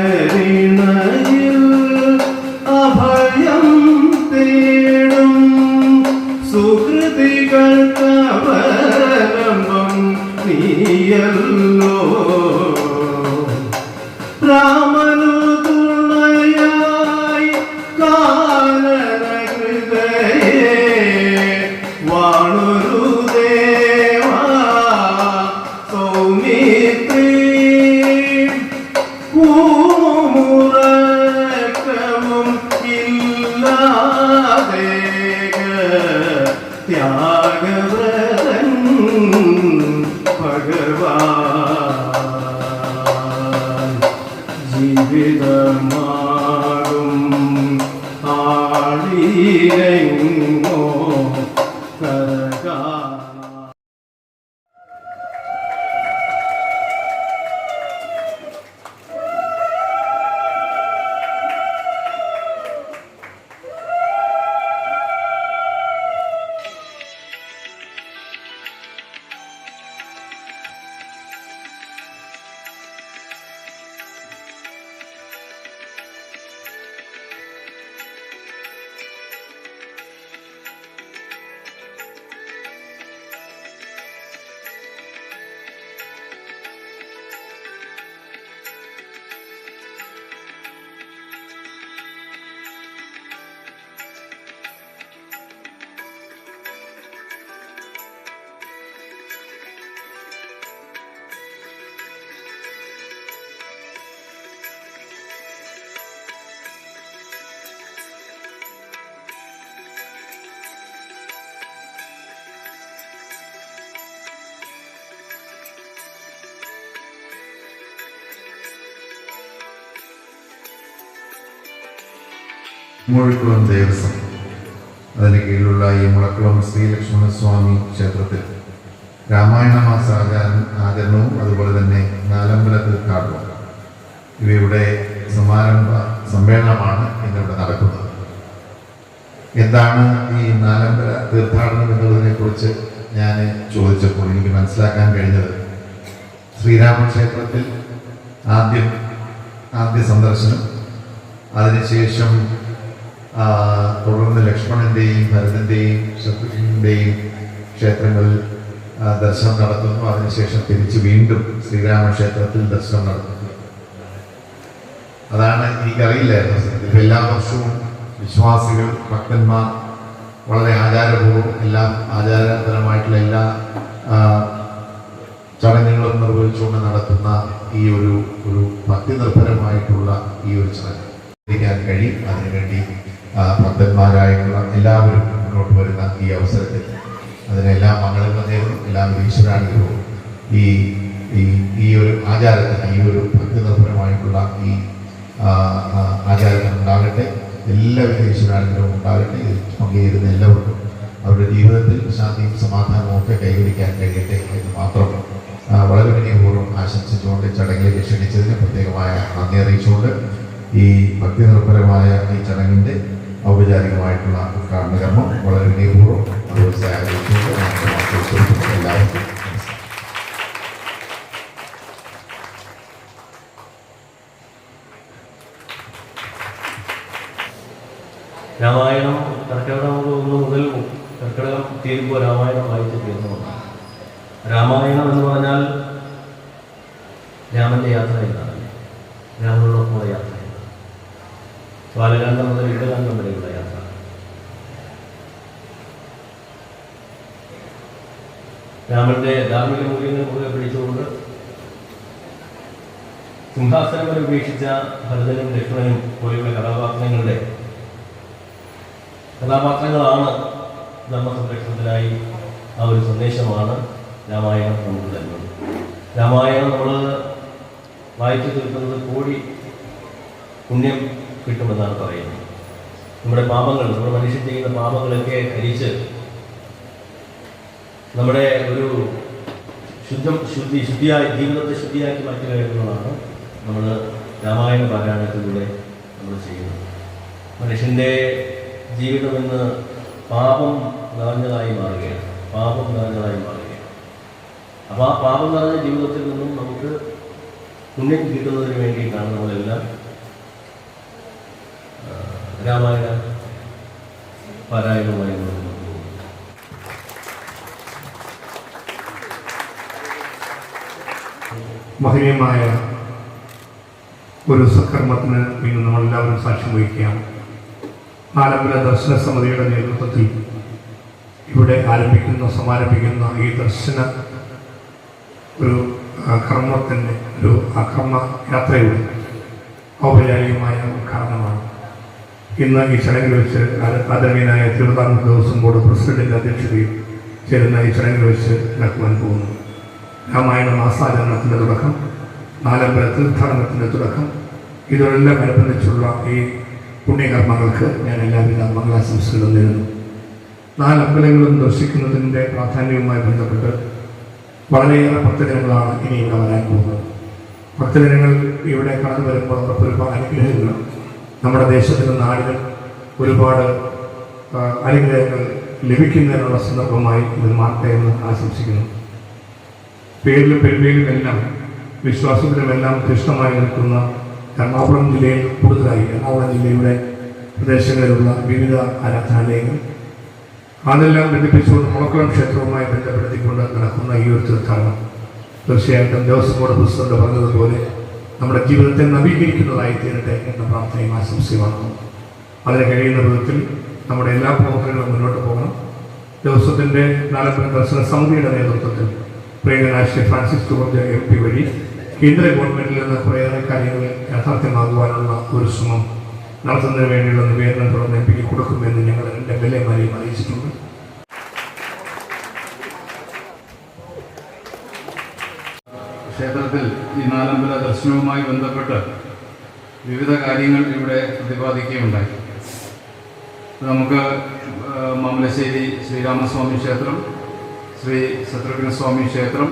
അടിമലരിണയിൽ ജീവിതമാകും ആളിരെങ്ങോ മുഴക്കുളം ദേവസ്വം. അതിന് കീഴിലുള്ള ഈ മുളക്കുളം ശ്രീലക്ഷ്മണസ്വാമി ക്ഷേത്രത്തിൽ രാമായണ മാസ ആചാര- ആചരണവും അതുപോലെ തന്നെ നാലമ്പല തീർത്ഥാടനവും. ഇവയുടെ സമാരംഭ സമ്മേളനമാണ് ഇന്നിവിടെ നടക്കുന്നത്. എന്താണ് ഈ നാലമ്പല തീർത്ഥാടനം എന്നുള്ളതിനെ കുറിച്ച് ഞാൻ ചോദിച്ചപ്പോൾ എനിക്ക് മനസ്സിലാക്കാൻ കഴിഞ്ഞത്. ശ്രീരാമക്ഷേത്രത്തിൽ ആദ്യം ആദ്യ സന്ദർശനം അതിനുശേഷം തുടർന്ന് ലക്ഷ്മണന്റെയും ഭരതന്റെയും ശത്രുഘ്നന്റെയും ക്ഷേത്രങ്ങളിൽ ദർശനം നടത്തുന്നു. അതിനുശേഷം തിരിച്ച് വീണ്ടും ശ്രീരാമക്ഷേത്രത്തിൽ ദർശനം നടത്തുന്നു. അതാണ് എനിക്കറിയില്ലായിരുന്നു ഇപ്പം എല്ലാ വർഷവും വിശ്വാസികൾ ഭക്തന്മാർ വളരെ ആചാരപൂർവം എല്ലാം ആചാരപരമായിട്ടുള്ള എല്ലാ ചടങ്ങുകളും നിർവഹിച്ചുകൊണ്ട് നടത്തുന്ന ഈ ഒരു ഒരു ഭക്തി നിർഭരമായിട്ടുള്ള ഈ ഒരു ചടങ്ങ്. കഴിയും. അതിനുവേണ്ടി ഭക്തന്മാരായിട്ടുള്ള എല്ലാവരും മുന്നോട്ട് വരുന്ന ഈ അവസരത്തിൽ അതിനെല്ലാം മംഗളങ്ങൾ നേരുന്നു. എല്ലാവരും ഈശ്വരാനുഗ്രഹവും ഈ ഈ ഒരു ആചാരത്തിന് ഈ ഒരു ഭക്തി നിർഭരമായിട്ടുള്ള ഈ ആചാരങ്ങൾ ഉണ്ടാകട്ടെ. എല്ലാവിധ ഈശ്വരാനുഗ്രഹവും ഉണ്ടാകട്ടെ. ഇതിൽ പങ്കുചേരുന്ന എല്ലാവർക്കും അവരുടെ ജീവിതത്തിൽ ശാന്തിയും സമാധാനവും ഒക്കെ കൈവരിക്കാൻ കഴിയട്ടെ എന്ന് മാത്രം വളരെ വിനയപൂർവം ആശംസിച്ചുകൊണ്ട് ചടങ്ങിലേക്ക് ക്ഷണിച്ചതിന് പ്രത്യേകമായ നന്ദി അറിയിച്ചുകൊണ്ട് ഈ ഭക്തി നിർഭരമായ ഈ ചടങ്ങിന്റെ ഔപചാരികമായിട്ടുള്ള ഉദ്ഘാടന വളരെ വിനയപൂർവം ദിവസം ആഗ്രഹിച്ചുകൊണ്ട്. എല്ലാവർക്കും. രാമായണം കർക്കിടകം ഒന്ന് മുതൽ കർക്കിടകം തീരുമ്പോൾ രാമായണം വായിച്ച് തീർന്നതാണ് രാമായണം എന്ന് പറഞ്ഞാൽ രാമന്റെ യാത്ര എന്നാണ് രാമനോടൊപ്പമുള്ള യാത്ര ബാലകാന്ഡം മുതൽ യുദ്ധകാന്ഡം വരെയുള്ള യാത്ര. രാമന്റെ ധാർമ്മിക മൂല്യങ്ങൾ മുറുകെ പിടിച്ചുകൊണ്ട് സിംഹാസനം വരെ ഉപേക്ഷിച്ച ഭരതനും ലക്ഷ്മണനും പോലെയുള്ള കഥാപാത്രങ്ങളുടെ കഥാപാത്രങ്ങളാണ് ധർമ്മസംരക്ഷണത്തിനായി ആ ഒരു സന്ദേശമാണ് രാമായണം നമുക്ക് തരുന്നത് രാമായണം നമ്മൾ വായിച്ചു തീർക്കുന്നത് കോടി പുണ്യം കിട്ടുമെന്നാണ് പറയുന്നത്. നമ്മുടെ പാപങ്ങൾ നമ്മുടെ മനുഷ്യൻ ചെയ്യുന്ന പാപങ്ങളൊക്കെ ഹരിച്ച് നമ്മുടെ ഒരു ശുദ്ധം ശുദ്ധി ശുദ്ധിയായി ജീവിതത്തെ ശുദ്ധിയാക്കി മാറ്റുക എന്നുള്ളതാണ് നമ്മൾ രാമായണ പാരായണത്തിലൂടെ നമ്മൾ ചെയ്യുന്നത്. മനുഷ്യന്റെ ജീവിതം ഇന്ന് പാപം നിറഞ്ഞതായി മാറുകയാണ്. പാപം നിറഞ്ഞതായി മാറുകയാണ്. അപ്പോൾ ആ പാപം നിറഞ്ഞ ജീവിതത്തിൽ നിന്നും നമുക്ക് പുണ്യം കിട്ടുന്നതിന് വേണ്ടിയിട്ടാണ് നമ്മളെല്ലാം രാമായണ പാരായണവുമായി മുന്നോട്ട് മഹനീയമായ ഒരു സത്കർമ്മത്തിന് ഇന്ന് നമ്മളെല്ലാവരും സാക്ഷ്യം വഹിക്കുകയാണ്. നാലമ്പല ദർശന സമിതിയുടെ നേതൃത്വത്തിൽ ഇവിടെ ആരംഭിക്കുന്ന സമാരംഭിക്കുന്ന ഈ ദർശന ഒരു കർമ്മത്തിന്റെ ഒരു അക്രമ യാത്രയുടെ ഔപചാരികമായ ഉദ്ഘാടനമാണ്. ഇന്ന് ഈ ചടങ്ങിൽ വെച്ച് ആദ- ആദരണീയനായ തിരുവിതാംകൂർ ദേവസ്വം ബോർഡ് പ്രസിഡന്റിന്റെ അധ്യക്ഷതയിൽ ചേരുന്ന ഈ ചടങ്ങിൽ വെച്ച് നടക്കുവാൻ പോകുന്നു. രാമായണ മാസാചരണത്തിന്റെ തുടക്കം നാലമ്പല തീർത്ഥാടനത്തിന്റെ തുടക്കം ഇതെല്ലാം അനുബന്ധിച്ചുള്ള ഈ പുണ്യകർമ്മങ്ങൾക്ക് ഞാൻ എല്ലാവിധ മംഗളാശംസകളും നേരുന്നു. നാലമ്പലങ്ങളും ദർശിക്കുന്നതിന്റെ പ്രാധാന്യവുമായി ബന്ധപ്പെട്ട് വളരെയേറെ ഭക്തജനങ്ങളാണ് ഇനി ഇവിടെ വരാൻ പോകുന്നത്. ഭക്തജനങ്ങൾ ഇവിടെ കടന്നു വരുമ്പോൾ അവർക്ക് ഒരുപാട് അനുഗ്രഹങ്ങൾ നമ്മുടെ ദേശത്തിനും നാടിനും ഒരുപാട് അനുഗ്രഹങ്ങൾ ലഭിക്കുന്നതിനുള്ള സന്ദർഭമായി ഇത് മാറട്ടെ എന്ന് ആശംസിക്കുന്നു. പേരിലും പെരുമയിലും എല്ലാം വിശ്വാസത്തിലുമെല്ലാം കൃഷ്ണമായി നിൽക്കുന്ന എറണാകുളം ജില്ലയിൽ കൂടുതലായി എറണാകുളം ജില്ലയുടെ പ്രദേശങ്ങളിലുള്ള വിവിധ ആരാധനാലയങ്ങൾ. അതെല്ലാം ബന്ധിപ്പിച്ചുകൊണ്ട് മുളക്കുളം ക്ഷേത്രവുമായി ബന്ധപ്പെടുത്തിക്കൊണ്ട് നടക്കുന്ന ഈ ഒരു തീർത്ഥാടനം തീർച്ചയായിട്ടും ദേവസ്വം ബോർഡ് പ്രസിഡന്റ് പറഞ്ഞതുപോലെ നമ്മുടെ ജീവിതത്തെ നവീകരിക്കുന്നതായി തീരട്ടെ എന്ന പ്രാർത്ഥനയും ആശംസയുമാണ് അതിന് കഴിയുന്ന വിധത്തിൽ നമ്മുടെ എല്ലാ പ്രവർത്തനങ്ങളും മുന്നോട്ട് പോകണം. ദിവസത്തിന്റെ നാലമ്പല ദർശന സമിതിയുടെ നേതൃത്വത്തിൽ പ്രിയങ്കനായ ശ്രീ ഫ്രാൻസിസ് ജോർജ് എം പി വഴി കേന്ദ്ര ഗവൺമെന്റിൽ നിന്ന് കുറേയേറെ കാര്യങ്ങൾ യാഥാർത്ഥ്യമാകുവാനുള്ള ഒരു ശ്രമം നടത്തുന്നതിന് വേണ്ടിയുള്ള നിവേദനം തുടർന്ന് എം പിക്ക് കൊടുക്കുമെന്ന് ഞങ്ങൾ എന്റെ എം എൽ എമാരെയും അറിയിച്ചിട്ടുണ്ട്. ക്ഷേത്രത്തിൽ ഈ നാലമ്പല ദർശനവുമായി ബന്ധപ്പെട്ട് വിവിധ കാര്യങ്ങൾ ഇവിടെ പ്രതിപാദിക്കുകയുണ്ടായി. നമുക്ക് ആ, മാമലശ്ശേരി ശ്രീരാമസ്വാമി ക്ഷേത്രം ശ്രീ ശത്രുഘ്നസ്വാമി ക്ഷേത്രം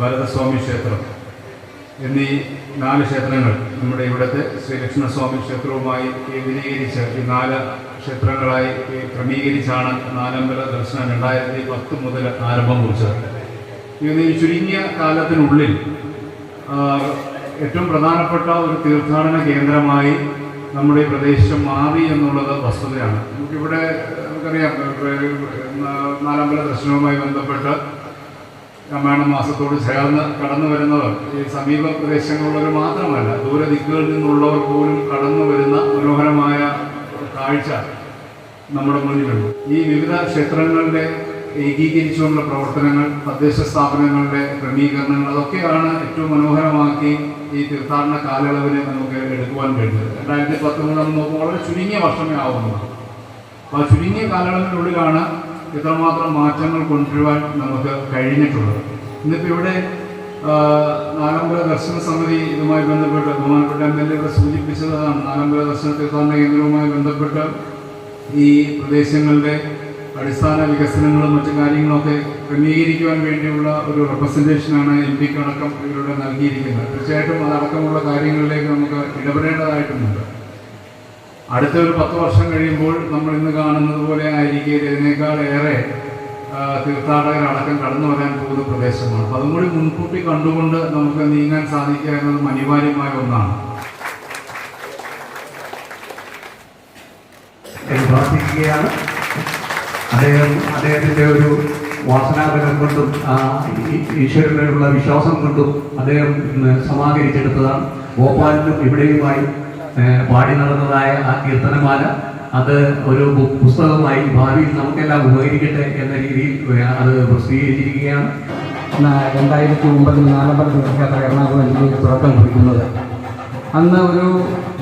ഭരതസ്വാമി ക്ഷേത്രം എന്നീ നാല് ക്ഷേത്രങ്ങൾ നമ്മുടെ ഇവിടുത്തെ ശ്രീലക്ഷ്മണസ്വാമി ക്ഷേത്രവുമായി കേന്ദ്രീകരിച്ച് ഈ നാല് ക്ഷേത്രങ്ങളായി ക്രമീകരിച്ചാണ് നാലമ്പല ദർശനം രണ്ടായിരത്തി പത്ത് മുതൽ ആരംഭം കുറിച്ചത്. ഇത് ചുരുങ്ങിയ കാലത്തിനുള്ളിൽ ഏറ്റവും പ്രധാനപ്പെട്ട ഒരു തീർത്ഥാടന കേന്ദ്രമായി നമ്മുടെ ഈ പ്രദേശം മാറി എന്നുള്ളത് വസ്തുതയാണ്. നമുക്കിവിടെ നമുക്കറിയാം നാലമ്പല ദർശനവുമായി ബന്ധപ്പെട്ട് രാമായണ മാസത്തോട് ചേർന്ന് കടന്നു വരുന്നവർ ഈ സമീപ പ്രദേശങ്ങളിലുള്ളവർ മാത്രമല്ല ദൂരദിക്കുകളിൽ നിന്നുള്ളവർ പോലും കടന്നു വരുന്ന മനോഹരമായ കാഴ്ച നമ്മുടെ മുന്നിലുണ്ട്. ഈ വിവിധ ക്ഷേത്രങ്ങളുടെ ഏകീകരിച്ചുകൊണ്ടുള്ള പ്രവർത്തനങ്ങൾ തദ്ദേശ സ്ഥാപനങ്ങളുടെ ക്രമീകരണങ്ങൾ അതൊക്കെയാണ് ഏറ്റവും മനോഹരമാക്കി ഈ തീർത്ഥാടന കാലയളവിനെ നമുക്ക് എടുക്കുവാൻ കഴിഞ്ഞത്. രണ്ടായിരത്തി പത്തൊമ്പത് നോക്കുമ്പോൾ വളരെ ചുരുങ്ങിയ വർഷമേ ആവുന്നതാണ് അപ്പോൾ ആ ചുരുങ്ങിയ കാലയളവിനുള്ളിലാണ് ഇത്രമാത്രം മാറ്റങ്ങൾ കൊണ്ടുവരുവാൻ നമുക്ക് കഴിഞ്ഞിട്ടുള്ളത്. ഇന്നിപ്പോൾ ഇവിടെ നാലമ്പല ദർശന സമിതി ഇതുമായി ബന്ധപ്പെട്ട് ബഹുമാനപ്പെട്ട എം എൽ എ സൂചിപ്പിച്ചതാണ് നാലമ്പല ദർശന തീർത്ഥാടന കേന്ദ്രവുമായി ബന്ധപ്പെട്ട് ഈ പ്രദേശങ്ങളുടെ അടിസ്ഥാന വികസനങ്ങളും മറ്റു കാര്യങ്ങളൊക്കെ ക്രമീകരിക്കുവാൻ വേണ്ടിയുള്ള ഒരു റെപ്രസെന്റേഷനാണ് എം പിക്ക് അടക്കം ഇവരുടെ നൽകിയിരിക്കുന്നത്. തീർച്ചയായിട്ടും അതടക്കമുള്ള കാര്യങ്ങളിലേക്ക് നമുക്ക് ഇടപെടേണ്ടതായിട്ടുമുണ്ട് അടുത്ത ഒരു പത്ത് വർഷം കഴിയുമ്പോൾ നമ്മൾ ഇന്ന് കാണുന്നത് പോലെ ആയിരിക്കും ഇതിനേക്കാൾ ഏറെ തീർത്ഥാടകർ തീർത്ഥാടകരടക്കം കടന്നു വരാൻ പോകുന്ന പ്രദേശമാണ്. അപ്പം അതും കൂടി മുൻകൂട്ടി കണ്ടുകൊണ്ട് നമുക്ക് നീങ്ങാൻ സാധിക്കുക എന്നതും അനിവാര്യമായ ഒന്നാണ്. പ്രാർത്ഥിക്കുകയാണ്. അദ്ദേഹം അദ്ദേഹത്തിന്റെ ഒരു വാസനാബലം കൊണ്ടും ഈശ്വരനിലുള്ള വിശ്വാസം കൊണ്ടും അദ്ദേഹം സമാഹരിച്ചെടുത്തതാണ്. ഭോപ്പാലിലും ഇവിടെയുമായി പാടി നടന്നതായ ആ കീർത്തനമാല അത് ഒരു പുസ്തകമായി ഭാവിയിൽ നമുക്കെല്ലാം ഉപകരിക്കട്ടെ എന്ന രീതിയിൽ അത് പ്രസിദ്ധീകരിച്ചിരിക്കുകയാണ്. രണ്ടായിരത്തി ഒമ്പതിൽ നാലമ്പത് തീർത്ഥയാത്ര എറണാകുളം ജില്ലയിൽ തുടക്കം കുറിക്കുന്നത്. അന്ന് ഒരു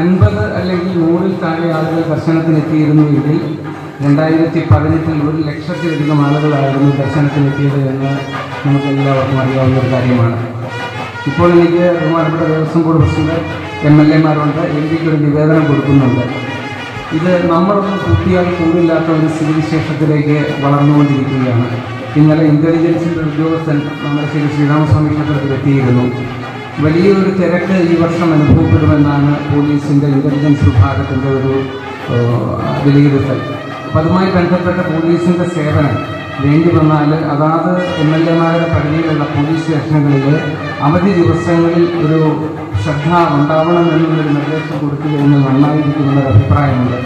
അൻപത് അല്ലെങ്കിൽ നൂറിൽ താഴെ ആളുകൾ ദർശനത്തിനെത്തിയിരുന്നു എങ്കിൽ രണ്ടായിരത്തി പതിനെട്ടിൽ ഒരു ലക്ഷത്തിലധികം ആളുകളായിരുന്നു ദർശനത്തിനെത്തിയത് എന്ന് നമുക്ക് എല്ലാവർക്കും അറിയാവുന്ന ഒരു കാര്യമാണ്. ഇപ്പോൾ എനിക്ക് ബഹുമാനപ്പെട്ട Devaswom board president M L എമാരുണ്ട്. M പിക്ക് നിവേദനം കൊടുക്കുന്നുണ്ട്. ഇത് നമ്മളൊന്നും കൂട്ടിയാൽ കൂടില്ലാത്ത ഒരു സ്ഥിതിവിശേഷത്തിലേക്ക് വളർന്നുകൊണ്ടിരിക്കുകയാണ്. ഇന്നലെ ഇന്റലിജൻസിന്റെ ഉദ്യോഗസ്ഥൻ നമ്മുടെ ശ്രീ ശ്രീരാമസ്വാമി ക്ഷേത്രത്തിൽ എത്തിയിരുന്നു വലിയൊരു തിരക്ക് ഈ വർഷം അനുഭവപ്പെടുമെന്നാണ് പോലീസിന്റെ ഇന്റലിജൻസ് വിഭാഗത്തിന്റെ ഒരു വിലയിരുത്തൽ. അപ്പം അതുമായി ബന്ധപ്പെട്ട പോലീസിന്റെ സേവനം വേണ്ടി വന്നാൽ അതാത് എം എൽ എമാരുടെ പരിധിയിലുള്ള പോലീസ് സ്റ്റേഷനുകളിൽ അവധി ദിവസങ്ങളിൽ ഒരു ശ്രദ്ധ ഉണ്ടാവണം എന്നുള്ളൊരു നിർദ്ദേശം കൊടുത്തു കഴിഞ്ഞാൽ നന്നായിരിക്കുമെന്നൊരു അഭിപ്രായമുണ്ട്.